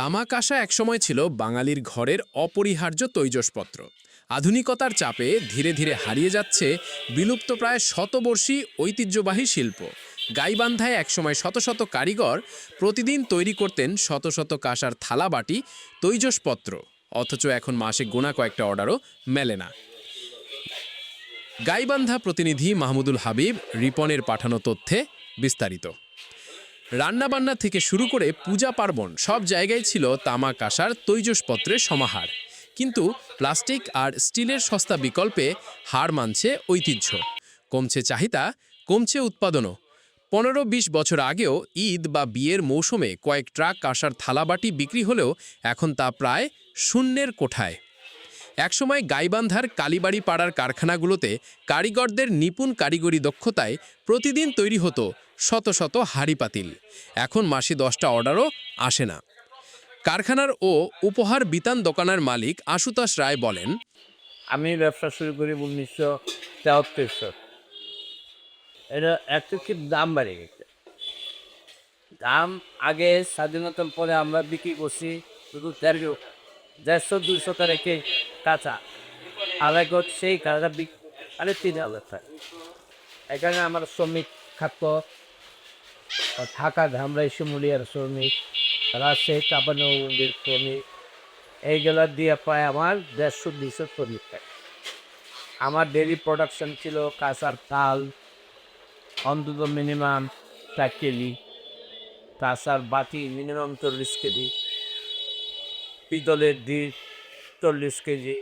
তামা কাঁসা একসময় ছিল বাঙালির ঘরের অপরিহার্য তৈজসপত্র। আধুনিকতার চাপে ধীরে ধীরে হারিয়ে যাচ্ছে বিলুপ্তপ্রায় শতবর্ষী ঐতিহ্যবাহী শিল্প। গাইবান্ধায় একসময় শত শত কারিগর প্রতিদিন তৈরি করতেন শত শত কাঁসার থালা বাটি তৈজসপত্র। অথচ এখন মাসে গোনা কয়েকটা অর্ডারও মেলে না। গাইবান্ধা প্রতিনিধি মাহমুদুল হাবিব রিপনের পাঠানো তথ্যে বিস্তারিত। রান্নাবান্না থেকে শুরু করে পূজা পার্বণ সব জায়গায় ছিল তামা কাঁসার তৈজসপত্রের সমাহার। কিন্তু প্লাস্টিক আর স্টিলের সস্তা বিকল্পে হার মানছে ঐতিহ্য। কমছে চাহিদা, কমছে উৎপাদনও। পনেরো বিশ বছর আগেও ঈদ বা বিয়ের মৌসুমে কয়েক ট্রাক কাঁসার থালাবাটি বিক্রি হলেও এখন তা প্রায় শূন্যের কোঠায়। একসময় গাইবান্ধার কালীবাড়ি পাড়ার কারখানাগুলোতে কারিগরদের নিপুণ কারিগরি দক্ষতায় প্রতিদিন তৈরি হতো শত শত হাড়ি পাতিল। এখন মাসে দশটা অর্ডারও আসে না। কারখানার ও উপহার বিতান দোকানের মালিক আশুতোষ রায় বলেন, আমি ব্যবসা শুরু করি উনিশশো তেহাত্তর এটা একটু কি দাম বাড়ে গেছে। দাম আগে স্বাধীনতার পরে আমরা বিক্রি করছি শুধু দেড়শো দুইশো দুশো রেখে কাঁচা। আর এখন সেই কাঁচা আরে তিন হাজার টাকা। এখানে আমার শ্রমিক খাদ্য ঢাকা ধামরাই শিমুলিয়ার শ্রমিক, রাজশাহী চাপানগরের শ্রমিক, এইগুলো দিয়ে প্রায় আমার দেড়শো দুইশো শ্রমিক থাকে আমার ডেলি প্রোডাকশন ছিল কাঁচার তাল, অন্তত মিনিমাম চার কেজি কাঁচার বাটি মিনিমাম চল্লিশ কেজি। পিতলের ডিশ চল্লিশ কেজি।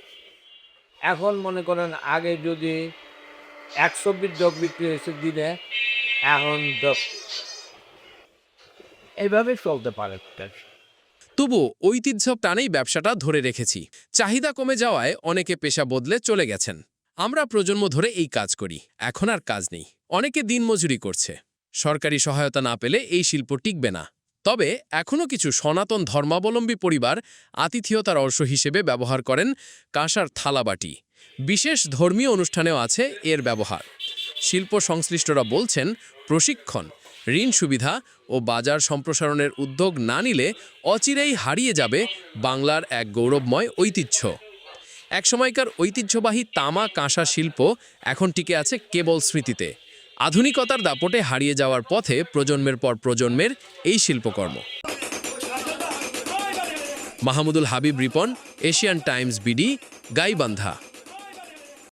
এখন মনে করেন আগে যদি একশো পিস জগ বিক্রি হয়েছে দিনে এখন দশ। এইভাবে চলতে পারে তবু ঐতিহ্য টানেই ব্যবসাটা ধরে রেখেছি। চাহিদা কমে যাওয়ায় অনেকে পেশা বদলে চলে গেছেন। আমরা প্রজন্ম ধরে এই কাজ করি এখন আর কাজ নেই। অনেকে দিনমজুরি করছে। সরকারি সহায়তা না পেলে এই শিল্প টিকবে না। তবে এখনও কিছু সনাতন ধর্মাবলম্বী পরিবার আতিথেয়তার অংশ হিসেবে ব্যবহার করেন কাঁসার থালাবাটি। বিশেষ ধর্মীয় অনুষ্ঠানেও আছে এর ব্যবহার। শিল্প সংশ্লিষ্টরা বলছেন, প্রশিক্ষণ, ঋণ সুবিধা ও বাজার সম্প্রসারণের উদ্যোগ না নিলে অচিরেই হারিয়ে যাবে বাংলার এক গৌরবময় ঐতিহ্য। একসময়কার ঐতিহ্যবাহী তামা কাঁসা শিল্প এখন টিকে আছে কেবল স্মৃতিতে। আধুনিকতার দাপটে হারিয়ে যাওয়ার পথে প্রজন্মের পর প্রজন্মের এই শিল্পকর্ম। Mahmudul Habib Ripon, Asian Times BD, Gaibandha.